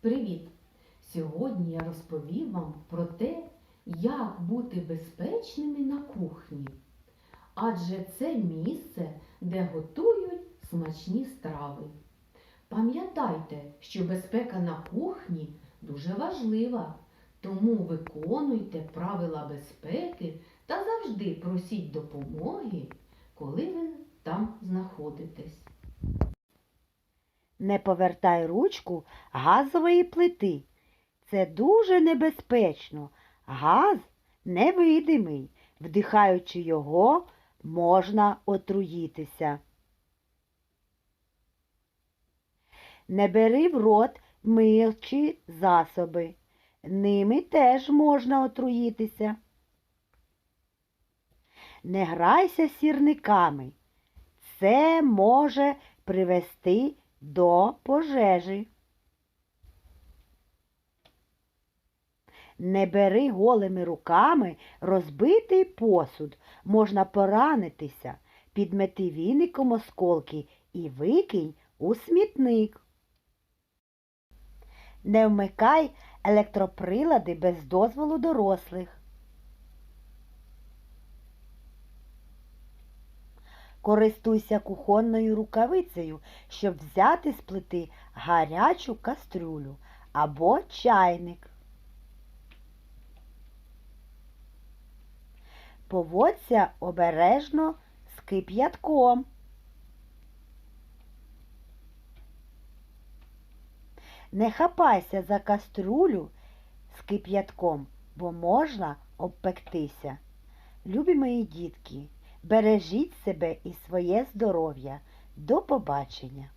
Привіт! Сьогодні я розповім вам про те, як бути безпечними на кухні. Адже це місце, де готують смачні страви. Пам'ятайте, що безпека на кухні дуже важлива, тому виконуйте правила безпеки та завжди просіть допомоги, коли ви там знаходитесь. Не повертай ручку газової плити. Це дуже небезпечно. Газ невидимий. Вдихаючи його, можна отруїтися. Не бери в рот милчі засоби. Ними теж можна отруїтися. Не грайся сірниками. Це може привести до пожежі. Не бери голими руками розбитий посуд, можна поранитися. Підмети віником осколки і викинь у смітник. Не вмикай електроприлади без дозволу дорослих. Користуйся кухонною рукавицею, щоб взяти з плити гарячу кастрюлю або чайник. Поводься обережно з кип'ятком. Не хапайся за кастрюлю з кип'ятком, бо можна обпектися. Любі мої дітки, бережіть себе і своє здоров'я. До побачення!